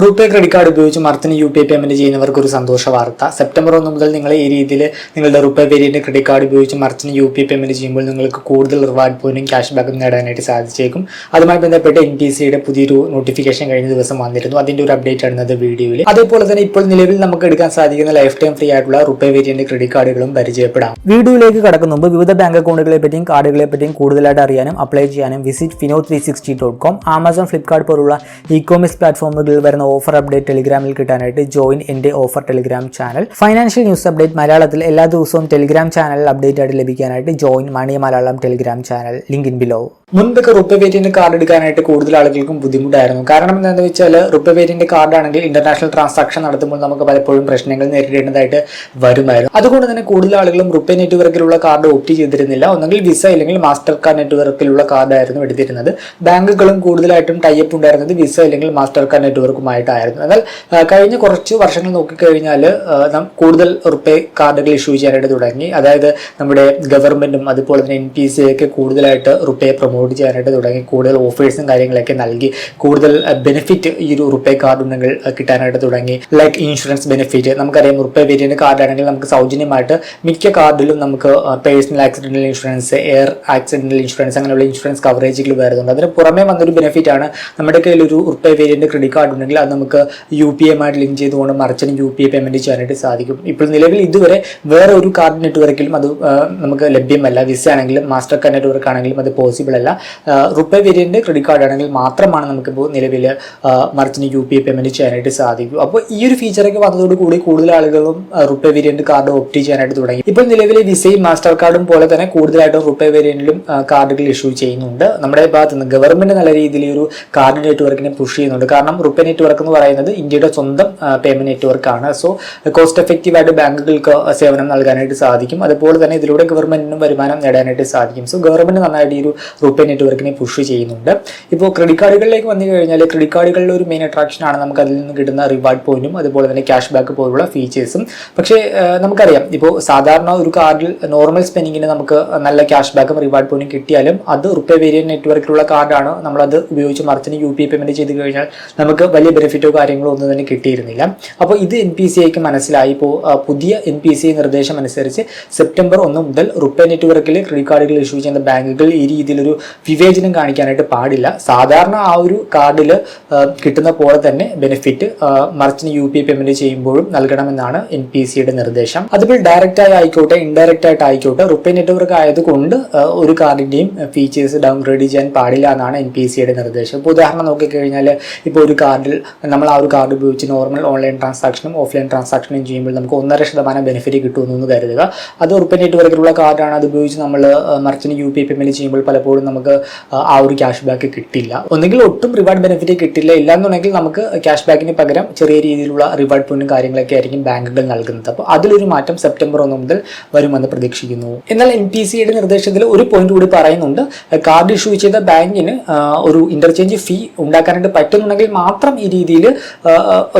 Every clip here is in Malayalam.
റുപേ ക്രെഡിറ്റ് കാർഡ് ഉപയോഗിച്ച് മർത്തിന് യു പി ഐ പേയ്മെന്റ് ചെയ്യുന്നവർക്ക് ഒരു സന്തോഷ വാർത്ത. സെപ്റ്റംബർ ഒന്ന് മുതൽ നിങ്ങൾ ഈ രീതിയിൽ നിങ്ങളുടെ റുപേ വേരിയന്റ് ക്രെഡിറ്റ് കാർഡ് ഉപയോഗിച്ച് മർത്തിന് യു പി ഐ പേയ്മെന്റ് ചെയ്യുമ്പോൾ നിങ്ങൾക്ക് കൂടുതൽ റിവാർഡ് പോയിന്റും ക്യാഷ് ബാക്കും നേടാനായിട്ട് സാധിച്ചേക്കും. അതുമായി ബന്ധപ്പെട്ട് എൻ ടി സിയുടെ പുതിയൊരു നോട്ടിഫിക്കേഷൻ കഴിഞ്ഞ ദിവസം വന്നിരുന്നു. അതിന്റെ ഒരു അപ്ഡേറ്റ് ആണ് ഇന്നത്തെ വീഡിയോയിൽ അതേപോലെ തന്നെ ഇപ്പോൾ നിലവിൽ നമുക്ക് എടുക്കാൻ സാധിക്കുന്ന ലൈഫ് ടൈം ഫ്രീ ആയിട്ടുള്ള റുപേ വേരിയന്റ് ക്രെഡിറ്റ് കാർഡുകളും പരിചയപ്പെടാം. വീഡിയോയിലേക്ക് കടക്കുന്ന മുമ്പ് വിവിധ ബാങ്ക് അക്കൗണ്ടുകളെ പറ്റിയും കാർഡുകളെ പറ്റിയും കൂടുതലായിട്ട് അറിയാനും അപ്ലൈ ചെയ്യാനും visit fino three sixty dot com Amazon Flipkart പോലുള്ള ഇ കോമേഴ്സ് പ്ലാറ്റ്ഫോമുകളിൽ വരുന്ന ഓഫർ അപ്ഡേറ്റ് ടെലിഗ്രാമിൽ കിട്ടാനായിട്ട് ജോയിൻ എന്റെ offer Telegram channel financial news update മലയാളത്തിൽ എല്ലാ ദിവസവും ടെലിഗ്രാം ചാനൽ അപ്ഡേറ്റ് ആയിട്ട് ലഭിക്കാനായിട്ട് join money Malayalam Telegram channel link in below മുൻപൊക്കെ റുപ്പ പേരിന്റെ കാർഡ് എടുക്കാനായിട്ട് കൂടുതൽ ആളുകൾക്കും ബുദ്ധിമുട്ടായിരുന്നു. കാരണം എന്താണെന്ന് വെച്ചാൽ റുപ്പ പേരിന്റെ കാർഡ് ആണെങ്കിൽ ഇന്റർനാഷണൽ ട്രാൻസാക്ഷൻ നടത്തുമ്പോൾ നമുക്ക് പലപ്പോഴും പ്രശ്നങ്ങൾ നേരിടേണ്ടതായിട്ട് വരുമായിരുന്നു. അതുകൊണ്ട് തന്നെ കൂടുതൽ ആളുകളും റുപ്പേ നെറ്റ്വർക്കിലുള്ള കാർഡ് ഓപ്റ്റ് ചെയ്തിരുന്നില്ല. ഒന്നെങ്കിൽ വിസ അല്ലെങ്കിൽ മാസ്റ്റർ കാർഡ് നെറ്റ്വർക്കിലുള്ള കാർഡായിരുന്നു എടുത്തിരുന്നത്. ബാങ്കുകളും കൂടുതലായിട്ടും ടൈപ്പ് ഉണ്ടായിരുന്നത് വിസ അല്ലെങ്കിൽ മാസ്റ്റർ കാർഡ് നെറ്റ്വർക്കുമായിട്ടായിരുന്നു എന്നാൽ കഴിഞ്ഞ കുറച്ച് വർഷങ്ങൾ നോക്കിക്കഴിഞ്ഞാൽ കൂടുതൽ റുപ്പേ കാർഡുകൾ ഇഷ്യൂ ചെയ്യാനായിട്ട് തുടങ്ങി. അതായത് നമ്മുടെ ഗവൺമെന്റും അതുപോലെ തന്നെ എൻ പി സി ഒക്കെ കൂടുതലായിട്ട് റുപ്പേ പ്രൊമോട്ട് ചെയ്യാനായിട്ട് തുടങ്ങി. കൂടുതൽ ഓഫേഴ്സും കാര്യങ്ങളൊക്കെ നൽകി. കൂടുതൽ ബെനിഫിറ്റ് ഈ ഒരു റുപ്പേ കാർഡ് ഉണ്ടെങ്കിൽ കിട്ടാനായിട്ട് തുടങ്ങി. Like insurance benefit. നമുക്കറിയാം റുപ്പേ വേരിയന്റ് കാർഡാണെങ്കിൽ നമുക്ക് സൗജന്യമായിട്ട് മിക്ക കാർഡിലും നമുക്ക് personal accidental insurance air accidental insurance അങ്ങനെയുള്ള ഇൻഷുറൻസ് കവറേജുകൾ വരുന്നുണ്ട്. അതിന് പുറമേ വന്നൊരു ബെനിഫിറ്റ് ആണ് നമ്മുടെ കയ്യിൽ ഒരു റുപ്പേ വേരിയന്റ് ക്രെഡിറ്റ് കാർഡ് ഉണ്ടെങ്കിൽ അത് നമുക്ക് യു പി എമായിട്ട് ലിങ്ക് ചെയ്തുകൊണ്ട് മറിച്ചിനും യു പി ഐ പേയ്മെന്റ് ചെയ്യാനായിട്ട് സാധിക്കും. ഇപ്പോൾ നിലവിൽ ഇതുവരെ വേറെ ഒരു കാർഡ് നെറ്റ്വർക്കിലും അത് നമുക്ക് ലഭ്യമല്ല. വിസ ആണെങ്കിലും മാസ്റ്റർ കാർഡ് നെറ്റ്വർക്ക് ആണെങ്കിലും അത് പോസിബിൾ അല്ല. റുപ്പേ വേരിയന്റ് ക്രെഡിറ്റ് കാർഡ് ആണെങ്കിൽ മാത്രമാണ് നമുക്കിപ്പോൾ നിലവിൽ മറിച്ചിന് യു പി ഐ പേയ്മെന്റ് ചെയ്യാനായിട്ട് സാധിക്കും. അപ്പോൾ ഈ ഒരു ഫീച്ചറൊക്കെ വന്നതോടുകൂടി കൂടുതൽ ആളുകളും റുപ്പേ വേരിയന്റ് കാർഡ് ഓപ്റ്റ് ചെയ്യാനായിട്ട് തുടങ്ങി. ഇപ്പോൾ നിലവിലെ വിസയും മാസ്റ്റർ കാർഡും പോലെ തന്നെ കൂടുതലായിട്ടും റുപ്പേ വേരിയന്റിലും കാർഡുകൾ ഇഷ്യൂ ചെയ്യുന്നുണ്ട്. നമ്മുടെ ഭാഗത്ത് നിന്ന് ഗവൺമെന്റ് നല്ല രീതിയിൽ ഒരു കാർഡ് നെറ്റ്വർക്കിനെ പുഷ് ചെയ്യുന്നുണ്ട്. കാരണം റുപ്പേ നെറ്റ്വർക്ക് എന്ന് പറയുന്നത് ഇന്ത്യയുടെ സ്വന്തം പേയ്മെന്റ് നെറ്റ്വർക്ക് ആണ് സോ കോസ്റ്റ് എഫക്റ്റീവ് ആയിട്ട് ബാങ്കുകൾക്ക് സേവനം നൽകാനായിട്ട് സാധിക്കും. അതുപോലെ തന്നെ ഇതിലൂടെ ഗവൺമെന്റിനും വരുമാനം നേടാനായിട്ട് സാധിക്കും. സോ ഗവൺമെന്റ് നന്നായിട്ട് ഈ ഒരു റൂപേ നെറ്റ്വർക്കിനെ പുഷ് ചെയ്യുന്നുണ്ട്. ഇപ്പോൾ ക്രെഡിറ്റ് കാർഡുകളിലേക്ക് വന്നു കഴിഞ്ഞാൽ ക്രെഡിറ്റ് കാർഡുകളിലെ ഒരു മെയിൻ അട്രാക്ഷൻ ആണ് നമുക്ക് അതിൽ നിന്ന് കിട്ടുന്ന റിവാർഡ് പോയിന്റും അതുപോലെ തന്നെ ക്യാഷ് ബാക്ക് പോലുള്ള ഫീച്ചേഴ്സും പക്ഷേ നമുക്കറിയാം ഇപ്പോൾ സാധാരണ ഒരു കാർഡിൽ നോർമൽ സ്പെൻഡിങ്ങിന് നമുക്ക് നല്ല ക്യാഷ് ബാക്കും റിവാർഡ് പോയിന്റും കിട്ടിയാലും അത് റുപ്പേ വേരിയൻ നെറ്റ്വർക്കിലുള്ള കാർഡാണ് നമ്മളത് ഉപയോഗിച്ച് മറിച്ചിന് യു പി പേയ്മെന്റ് ചെയ്ത് കഴിഞ്ഞാൽ നമുക്ക് വലിയ ബെനിഫിറ്റോ കാര്യങ്ങളോ ഒന്നും തന്നെ കിട്ടിയിരുന്നില്ല. അപ്പോൾ ഇത് എൻ പി സി ഐക്ക് മനസ്സിലായി. ഇപ്പോൾ പുതിയ എൻ പി സി ഐ നിർദ്ദേശം അനുസരിച്ച് സെപ്റ്റംബർ ഒന്ന് മുതൽ റുപ്പേ നെറ്റ്വർക്കിൽ ക്രെഡിറ്റ് കാർഡുകൾ ഇഷ്യൂ ചെയ്യുന്ന ബാങ്കുകൾ ഈ രീതിയിലൊരു വിവേചനം കാണിക്കാനായിട്ട് പാടില്ല. സാധാരണ ആ ഒരു കാർഡിൽ കിട്ടുന്ന പോലെ തന്നെ benefit merchant U P I payment ചെയ്യുമ്പോഴും നൽകണമെന്നാണ് എൻ പി സിയുടെ നിർദ്ദേശം. അതിപ്പോൾ ഡയറക്റ്റ് ആയി ആയിക്കോട്ടെ ഇൻഡയറക്റ്റ് ആയിട്ട് ആയിക്കോട്ടെ റുപ്പേ നെറ്റ്വർക്ക് ആയതുകൊണ്ട് ഒരു കാർഡിന്റെയും ഫീച്ചേഴ്സ് ഡൗൺഗ്രേഡ് ചെയ്യാൻ പാടില്ല എന്നാണ് എൻ പി സിയുടെ നിർദ്ദേശം. ഇപ്പോൾ ഉദാഹരണം നോക്കിക്കഴിഞ്ഞാൽ ഇപ്പോൾ ഒരു കാർഡിൽ നമ്മൾ ആ ഒരു കാർഡ് ഉപയോഗിച്ച് നോർമൽ ഓൺലൈൻ ട്രാൻസാക്ഷനും ഓഫ്ലൈൻ ട്രാൻസാക്ഷനും ചെയ്യുമ്പോൾ നമുക്ക് ഒന്നര ശതമാനം ബെനിഫിറ്റ് കിട്ടുമെന്ന് കരുതുക. അത് റുപ്പേ നെറ്റ്വർക്കിലുള്ള കാർഡാണ് അത് ഉപയോഗിച്ച് നമ്മൾ മറിച്ചിന് യു പി ഐ പേയ്മെന്റ് ചെയ്യുമ്പോൾ പലപ്പോഴും നമുക്ക് ആ, ഒരു ക്യാഷ് ബാക്ക് കിട്ടില്ല. ഒന്നുകിൽ ഒട്ടും റിവാർഡ് ബെനിഫിറ്റ് കിട്ടില്ല. ഇല്ലാന്നുണ്ടെങ്കിൽ നമുക്ക് ക്യാഷ് ബാക്കിന് പകരം ചെറിയ രീതിയിലുള്ള റിവാർഡ് പോയിന്റും കാര്യങ്ങളൊക്കെ ആയിരിക്കും ബാങ്കുകൾ നൽകുന്നത്. അപ്പോൾ അതിലൊരു മാറ്റം സെപ്റ്റംബർ ഒന്ന് മുതൽ വരുമെന്ന് പ്രതീക്ഷിക്കുന്നു. എന്നാൽ എൻ പി സിയുടെ നിർദ്ദേശത്തിൽ ഒരു പോയിന്റ് കൂടി പറയുന്നുണ്ട്. കാർഡ് ഇഷ്യൂ ചെയ്ത ബാങ്കിന് ഒരു ഇന്റർചേഞ്ച് ഫീ ഉണ്ടാക്കാനായിട്ട് പറ്റുന്നുണ്ടെങ്കിൽ മാത്രം ഈ രീതിയിൽ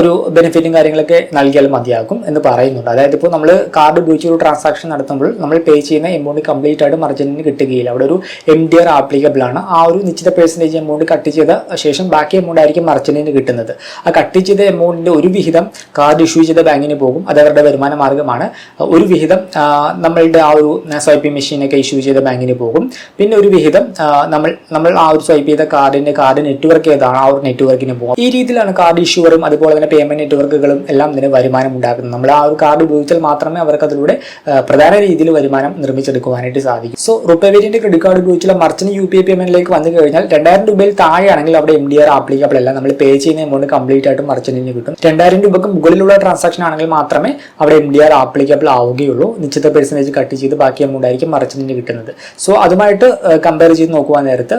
ഒരു ബെനിഫിറ്റും കാര്യങ്ങളൊക്കെ നൽകിയാൽ മതിയാകും എന്ന് പറയുന്നുണ്ട്. അതായത് ഇപ്പോൾ നമ്മൾ കാർഡ് ഉപയോഗിച്ച് ഒരു ട്രാൻസാക്ഷൻ നടത്തുമ്പോൾ നമ്മൾ പേ ചെയ്യുന്ന എമൗണ്ട് കംപ്ലീറ്റ് ആയിട്ട് മർച്ചന്റിന് കിട്ടുകയില്ല. അവിടെ ഒരു എം ഡി ആർ ആപ്ലിക്കബിൾ ആണ്. ആ ഒരു നിശ്ചിത പെർസെന്റേജ് എമൗണ്ട് കട്ട് ചെയ്ത ശേഷം ബാക്കി എമൗണ്ട് ആയിരിക്കും മർച്ചന്റിന് കിട്ടുന്നത്. ആ കട്ട് ചെയ്ത എമൗണ്ടിന്റെ ഒരു വിഹിതം കാർഡ് ഇഷ്യൂ ചെയ്ത ബാങ്കിന് പോകും. അത് അവരുടെ വരുമാന മാർഗമാണ് ഒരു വിഹിതം നമ്മളുടെ ആ ഒരു സ്വൈപ്പ് മെഷീനൊക്കെ ഇഷ്യൂ ചെയ്ത ബാങ്കിന് പോകും. പിന്നെ ഒരു വിഹിതം നമ്മൾ നമ്മൾ ആ ഒരു സ്വൈപ്പ് ചെയ്ത കാർഡിന്റെ കാർഡ് നെറ്റ്വർക്ക് ഏതാണ് ആ ഒരു നെറ്റ്വർക്കിന് പോകും. ഈ രീതിയിലാണ് കാർഡ് ഇഷ്യൂവറും അതുപോലെ തന്നെ പേയ്മെന്റ് നെറ്റ്വർക്കുകളും എല്ലാം ഇതിന് വരുമാനം ഉണ്ടാക്കുന്നത്. നമ്മൾ ആ ഒരു കാർഡ് ഉപയോഗിച്ചാൽ മാത്രമേ അവർക്ക് അതിലൂടെ പ്രധാന രീതിയിൽ വരുമാനം നിർമ്മിച്ചെടുക്കുവാനായിട്ട് സാധിക്കും. So RuPay variant credit card ഉപയോഗിച്ചുള്ള മർച്ചന്റ് യു പി ഐ പേയ്മെന്റിലേക്ക് വന്നു കഴിഞ്ഞാൽ രണ്ടായിരം രൂപയിൽ താഴെയാണെങ്കിൽ അവിടെ എം ഡി ആർ ആപ്ലിക്കബിൾ അല്ല. നമ്മൾ പേ ചെയ്യുന്ന എമൗണ്ട് കംപ്ലീറ്റ് ആയിട്ട് മർച്ചന്റിന് കിട്ടും. രണ്ടായിരം രൂപക്ക് മുകളിലുള്ള ട്രാൻസാക്ഷൻ ആണെങ്കിൽ മാത്രമേ അവിടെ എം ഡി ആർ ആപ്ലിക്കബിൾ ആവുകയുള്ളൂ. നിശ്ചിത പെർസെന്റേജ് കട്ട് ചെയ്ത് ബാക്കി എമൗണ്ട് ആയിരിക്കും മർച്ചന്റിന് കിട്ടുന്നത്. സോ അതുമായിട്ട് കമ്പയർ ചെയ്ത് നോക്കുവാൻ നേരത്ത്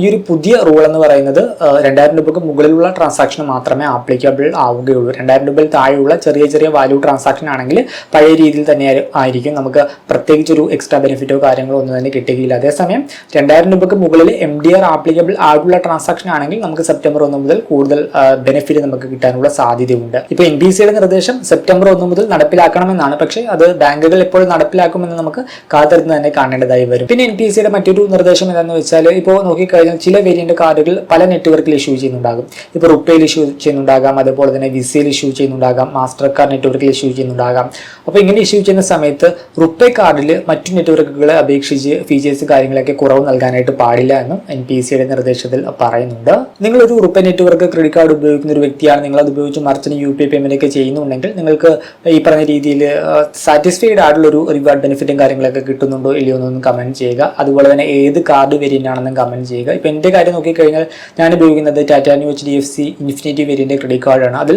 ഈ ഒരു പുതിയ റൂൾ എന്ന് പറയുന്നത് രണ്ടായിരം രൂപക്ക് മുകളിലുള്ള ട്രാൻസാക്ഷൻ മാത്രമേ ആപ്ലിക്കബിൾ ആവുകയുള്ളൂ. രണ്ടായിരം രൂപയിൽ താഴെയുള്ള ചെറിയ ചെറിയ വാല്യൂ ട്രാൻസാക്ഷൻ ആണെങ്കിൽ പഴയ രീതിയിൽ തന്നെ ആയിരിക്കും. നമുക്ക് പ്രത്യേകിച്ച് ഒരു എക്സ്ട്രാ ബെനിഫിറ്റോ കാര്യങ്ങളോ ഒന്നും തന്നെ കിട്ടുകയില്ല. അതേസമയം രണ്ടായിരം രൂപയ്ക്ക് മുകളിൽ എം ഡി ആർ ആപ്ലിക്കബിൾ ആയിട്ടുള്ള ട്രാൻസാക്ഷൻ ആണെങ്കിൽ നമുക്ക് സെപ്റ്റംബർ ഒന്ന് മുതൽ കൂടുതൽ ബെനിഫിറ്റ് നമുക്ക് കിട്ടാനുള്ള സാധ്യതയുണ്ട്. ഇപ്പോൾ എൻ ബി സിയുടെ നിർദ്ദേശം സെപ്റ്റംബർ ഒന്ന് മുതൽ നടപ്പിലാക്കണമെന്നാണ്. പക്ഷേ അത് ബാങ്കുകൾ എപ്പോൾ നടപ്പിലാക്കുമെന്ന് നമുക്ക് കാത്തിരുന്ന് തന്നെ കാണേണ്ടതായി വരും. പിന്നെ എൻ പി സിയുടെ മറ്റൊരു നിർദ്ദേശം എന്താണെന്ന് വെച്ചാൽ ഇപ്പോൾ നോക്കിക്കഴിഞ്ഞാൽ ചില വേരിയന്റ് കാർഡുകൾ പല നെറ്റ്വർക്കിൽ ഇഷ്യൂ ചെയ്യുന്നുണ്ടാകും. ഇപ്പോൾ റുപ്പയിൽ ഇഷ്യൂ ചെയ്യുന്നുണ്ടാകാം. അതുപോലെ തന്നെ വിസയിൽ ഇഷ്യൂ ചെയ്യുന്നുണ്ടാകാം. മാസ്റ്റർ കാർഡ് നെറ്റ്വർക്കിൽ ഇഷ്യൂ ചെയ്യുന്നുണ്ടാകാം. അപ്പോൾ ഇങ്ങനെ ഇഷ്യൂ ചെയ്യുന്ന സമയത്ത് റുപ്പേ കാർഡിൽ മറ്റു നെറ്റ്വർക്കുകളെ അപേക്ഷിച്ച് ഫീച്ചേഴ്സ് കാര്യങ്ങളൊക്കെ കുറവ് നൽകാനായിട്ട് പാടില്ല എന്നും എൻ പി സിയുടെ നിർദ്ദേശത്തിൽ പറയുന്നുണ്ട്. നിങ്ങളൊരു റുപ്പേ നെറ്റ്വർക്ക് ക്രെഡിറ്റ് കാർഡ് ഉപയോഗിക്കുന്ന ഒരു വ്യക്തിയാണ്. നിങ്ങൾ അത് ഉപയോഗിച്ച് മറിച്ചിന് യു പി ഐ പേയ്മെന്റ് ഒക്കെ ചെയ്യുന്നുണ്ടെങ്കിൽ നിങ്ങൾക്ക് ഈ പറഞ്ഞ രീതിയിൽ സാറ്റിസ്ഫൈഡ് ആയിട്ടുള്ള ഒരു റിവാർഡ് ബെനിഫിറ്റും കാര്യങ്ങളൊക്കെ കിട്ടുന്നുണ്ടോ ഇല്ലയോ എന്നൊന്നും കമന്റ് ചെയ്യുക. അതുപോലെ തന്നെ ഏത് കാർഡ് വേരിയന്റ് ആണെന്നും കമന്റ് ചെയ്യുക. ഇപ്പം എന്റെ കാര്യം നോക്കിക്കഴിഞ്ഞാൽ ഞാൻ ഉപയോഗിക്കുന്നത് Tata H D F C infinity വേരിയന്റെ credit കാർഡാണ് അതിൽ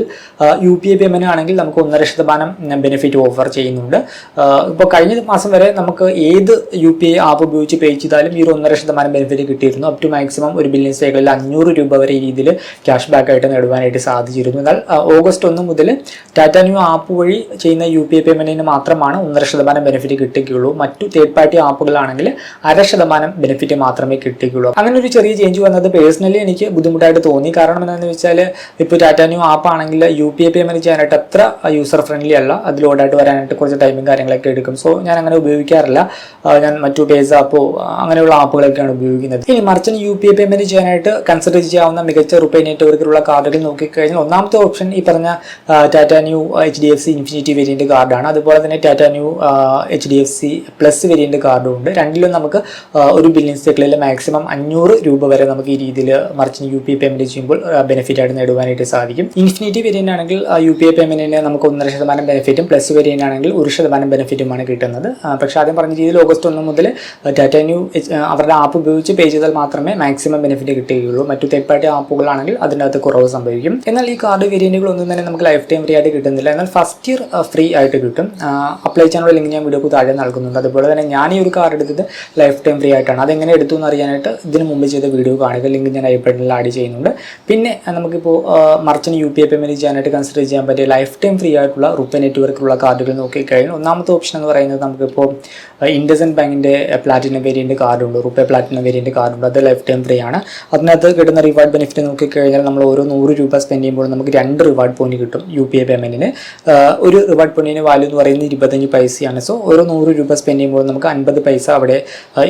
യു പി ഐ പേയ്മെന്റ് ആണെങ്കിൽ നമുക്ക് ഒന്നര ശതമാനം ബെനിഫിറ്റ് ഓഫർ ചെയ്യുന്നുണ്ട്. ഇപ്പോൾ കഴിഞ്ഞ മാസം വരെ നമുക്ക് ഏത് യു പി ഐ ആപ്പ് ഉപയോഗിച്ച് പേ ചെയ്താലും ഈ ഒരു ഒന്നര ശതമാനം ബെനിഫിറ്റ് കിട്ടിയിരുന്നു. അപ് ടു മാക്സിമം ഒരു ബില്യൺ സൈക്കിളിൽ അഞ്ഞൂറ് രൂപ വരെ ഈ രീതിയിൽ ക്യാഷ് ബാക്ക് ആയിട്ട് നേടുവാനായിട്ട് സാധിച്ചിരുന്നു. എന്നാൽ ഓഗസ്റ്റ് ഒന്ന് മുതൽ ടാറ്റ ന്യൂ ആപ്പ് വഴി ചെയ്യുന്ന യു പി ഐ പേയ്മെന്റിന് മാത്രമാണ് ഒന്നര ശതമാനം ബെനിഫിറ്റ് കിട്ടുകയുള്ളൂ. മറ്റു തേർഡ് പാർട്ടി ആപ്പുകളാണെങ്കിൽ അര ശതമാനം ബെനിഫിറ്റ് മാത്രമേ കിട്ടുകയുള്ളൂ. അങ്ങനെ ഒരു ചെറിയ ചേഞ്ച് വന്നത് പേഴ്സണലി എനിക്ക് ബുദ്ധിമുട്ടായിട്ട് തോന്നി. കാരണം എന്താണെന്ന് വെച്ചാൽ ഇപ്പോൾ ടാറ്റ ന്യൂ ആപ്പ് ആണെങ്കിൽ യു പി ഐ പേയ്മെന്റ് ചെയ്യാനായിട്ട് അത്ര യൂസർ ഫ്രണ്ട്ലി അല്ല. അത് ലോഡായിട്ട് വരാനായിട്ട് കുറച്ച് ടൈമും കാര്യങ്ങളൊക്കെ എടുക്കും. സോ ഞാൻ അങ്ങനെ ഉപയോഗിക്കാറില്ല ഞാൻ മറ്റു പേസ് ആപ്പോ അങ്ങനെയുള്ള ആപ്പുകളൊക്കെയാണ് ഉപയോഗിക്കുന്നത്. ഇനി മറിച്ച് യു പി ഐ പേയ്മെന്റ് ചെയ്യാനായിട്ട് കൺസിഡർ ചെയ്യാവുന്ന മികച്ച റുപ്പേ നെറ്റ്വർക്കിലുള്ള കാർഡുകൾ നോക്കിക്കഴിഞ്ഞാൽ ഒന്നാമത്തെ ഓപ്ഷൻ ഈ പറഞ്ഞ Tata new Tata new H D F C infinity variant കാർഡാണ് അതുപോലെ തന്നെ Tata new H D F C plus variant കാർഡും ഉണ്ട്. രണ്ടിലും നമുക്ക് ഒരു ബില്യൺ സൈക്കിളിൽ മാക്സിമം അഞ്ഞൂറ് രൂപ വരെ നമുക്ക് ഈ രീതിയിൽ മറിച്ച് യു പി പേയ്മെന്റ് ചെയ്യുമ്പോൾ ബെനിഫിറ്റ് ആയിട്ട് നേടുവാനായിട്ട് സാധിക്കും. ഇൻഫിനിറ്റി വേരിയന്റ് ആണെങ്കിൽ യു പി ഐ പേയ്മെന്റിന് നമുക്ക് ഒന്നര ശതമാനം ബെനിഫിറ്റും പ്ലസ് വേരിയന്റ് ആണെങ്കിൽ ഒരു ശതമാനം ബെനിഫിറ്റുമാണ് കിട്ടുന്നത്. പക്ഷേ ആദ്യം പറഞ്ഞ രീതിയിൽ ഓഗസ്റ്റ് ഒന്ന് മുതൽ ടാറ്റ ന്യൂ അവരുടെ ആപ്പ് ഉപയോഗിച്ച് പേ ചെയ്താൽ മാത്രമേ മാക്സിമം ബെനിഫിറ്റ് കിട്ടുകയുള്ളൂ. മറ്റു തേർഡ് പാർട്ടി ആപ്പുകളാണെങ്കിൽ അതിന്റെ അകത്ത് കുറവ് സംഭവിക്കും. എന്നാൽ ഈ കാർഡ് വേരിയന്റുകൾ ഒന്നും തന്നെ നമുക്ക് ലൈഫ് ടൈം ഫ്രീ ആയിട്ട് കിട്ടുന്നില്ല. എന്നാൽ ഫസ്റ്റ് ഇയർ ഫ്രീ ആയിട്ട് കിട്ടും. അപ്ലൈ ചെയ്യാനുള്ള ലിങ്ക് ഞാൻ വീഡിയോക്ക് താഴെ നൽകുന്നുണ്ട്. അതുപോലെ തന്നെ ഞാൻ ഈ ഒരു കാർഡ് എടുത്തത് ലൈഫ് ടൈം ഫ്രീ ആയിട്ടാണ്. അതെങ്ങനെ എടുത്തു എന്ന് അറിയാനായിട്ട് ഇതിന് മുമ്പ് ചെയ്ത വീഡിയോ കാണുക. ലിങ്ക് ഞാൻ ഐ ബട്ടണിൽ ആഡ് ചെയ്യുന്നുണ്ട്. പിന്നെ ആ, നമുക്കിപ്പോൾ merchant U P I payment ചെയ്യാനായിട്ട് കൺസിഡർ ചെയ്യാൻ പറ്റിയ ലൈഫ് ടൈം ഫ്രീ ആയിട്ടുള്ള റുപ്പേ നെറ്റ്വർക്കിലുള്ള കാർഡുകൾ നോക്കിക്കഴിഞ്ഞാൽ ഒന്നാമത്തെ ഓപ്ഷൻ എന്ന് പറയുന്നത് നമുക്കിപ്പോൾ ഇൻഡസൻ ബാങ്കിന്റെ പ്ലാറ്റിനം വേരിയന്റ് കാർഡുണ്ട് റുപ്പേ പ്ലാറ്റിനം വേരിയന്റ് കാർഡുണ്ട് അത് ലൈഫ് ടൈം ഫ്രീ ആണ്. അതിനകത്ത് കിട്ടുന്ന റിവാർഡ് ബെനിഫിറ്റ് നോക്കിക്കഴിഞ്ഞാൽ നമ്മൾ ഓരോ നൂറ് രൂപ സ്പെൻഡ് ചെയ്യുമ്പോൾ നമുക്ക് രണ്ട് റിവാർഡ് പോയിന്റ് കിട്ടും യു പി ഐ പേയ്മെന്റിന് ഒരു റിവാർഡ് പോയിന്റിന് വാല്യൂ എന്ന് പറയുന്നത് ഇരുപത്തഞ്ച് പൈസയാണ്. സോ ഓരോ നൂറ് രൂപ സ്പെൻഡ് ചെയ്യുമ്പോൾ നമുക്ക് അൻപത് പൈസ അവിടെ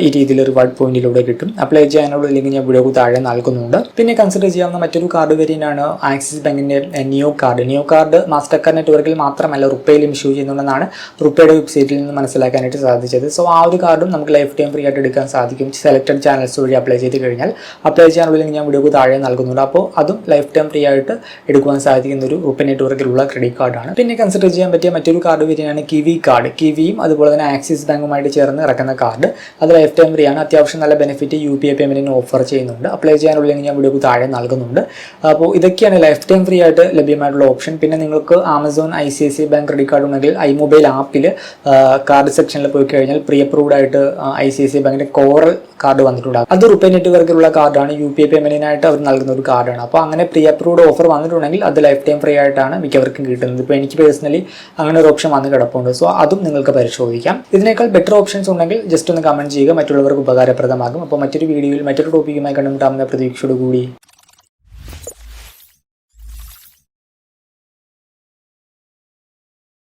ഈ രീതിയിൽ റിവാർഡ് പോയിന്റിലൂടെ കിട്ടും. അപ്ലൈ ചെയ്യാനുള്ള ലിങ്ക് ഞാൻ വീഡിയോ താഴെ നൽകുന്നുണ്ട്. പിന്നെ കൺസിഡർ ചെയ്യാവുന്ന മറ്റൊരു കാർഡ് വേരിയന്റ് ആണ് ആക്സിസ് ബാങ്കിന്റെ new card? New card Mastercard നെറ്റ്വർക്കിൽ മാത്രമല്ല റുപ്പയിലും ഇഷ്യൂ ചെയ്യുന്നുണ്ടെന്നാണ് റുപ്പയുടെ വെബ്സൈറ്റിൽ നിന്ന് മനസ്സിലാക്കാനായിട്ട് സാധിച്ചത്. സോ ആ ഒരു കാർഡും നമുക്ക് ലൈഫ് ടൈം ഫ്രീ ആയിട്ട് എടുക്കാൻ സാധിക്കും. സെലക്ടഡ് ചാനൽസ് വഴി അപ്ലൈ ചെയ്ത് കഴിഞ്ഞാൽ അപ്ലൈ ചെയ്യാനുള്ള ഞാൻ വീഡിയോക്ക് താഴെ നൽകുന്നുണ്ട്. അപ്പോൾ അതും ലൈഫ് ടൈം ഫ്രീ ആയിട്ട് എടുക്കുവാൻ സാധിക്കുന്ന ഒരു റുപ്പ നെറ്റ്വർക്കിലുള്ള ക്രെഡിറ്റ് കാർഡാണ് പിന്നെ കൺസിഡർ ചെയ്യാൻ പറ്റിയ മറ്റൊരു കാർഡ് വരികയാണ് കിവി കാർഡ്. കിവിയും അതുപോലെ തന്നെ ആക്സിസ് ബാങ്കുമായിട്ട് ചേർന്ന് ഇറക്കുന്ന കാർഡ്. അത് ലൈഫ് ടൈം ഫ്രീ ആണ്. അത്യാവശ്യം നല്ല ബെനിഫിറ്റ് യു പി ഐ പേയ്മെന്റിന് ഓഫർ ചെയ്യുന്നുണ്ട്. അപ്ലൈ ചെയ്യാനുള്ള ഞാൻ വീഡിയോക്ക് താഴെ നൽകുന്നുണ്ട്. അപ്പോൾ ഇതൊക്കെയാണ് ലൈഫ് ടൈം ഫ്രീ ആയിട്ട് ലഭ്യമായിട്ടുള്ള ഓപ്ഷൻ പിന്നെ നിങ്ങൾക്ക് Amazon I C I C bank credit card ഉണ്ടെങ്കിൽ ഐ മൊബൈൽ ആപ്പിൽ കാർഡ് സെക്ഷനിൽ പോയി കഴിഞ്ഞാൽ പ്രീ അപ്രൂവ്ഡ് ആയിട്ട് ഐ സി ഐ സി ബാങ്കിന്റെ കോറൽ കാർഡ് വന്നിട്ടുണ്ടാകും. അത് റുപ്പേ നെറ്റ്വർക്കിലുള്ള കാർഡാണ് യു പി ഐ പേയ്മെന്റിനായിട്ട് അവർ നൽകുന്ന ഒരു കാർഡാണ് അപ്പോൾ അങ്ങനെ പ്രീ അപ്രൂവ്ഡ് ഓഫർ വന്നിട്ടുണ്ടെങ്കിൽ അത് ലൈഫ് ടൈം ഫ്രീ ആയിട്ടാണ് മിക്കവർക്കും കിട്ടുന്നത്. ഇപ്പോൾ എനിക്ക് പേഴ്സണലി അങ്ങനെ ഒരു ഓപ്ഷൻ വന്ന് കിടപ്പുണ്ട്. സോ അതും നിങ്ങൾക്ക് പരിശോധിക്കാം. ഇതിനേക്കാൾ ബെറ്റർ ഓപ്ഷൻസ് ഉണ്ടെങ്കിൽ ജസ്റ്റ് ഒന്ന് കമന്റ് ചെയ്യുക. മറ്റുള്ളവർക്ക് ഉപകാരപ്രദമാകും. അപ്പോൾ മറ്റൊരു വീഡിയോയിൽ മറ്റൊരു ടോപ്പിക്കുമായി കണ്ടുമുട്ടാമെന്ന പ്രതീക്ഷയോടുകൂടി.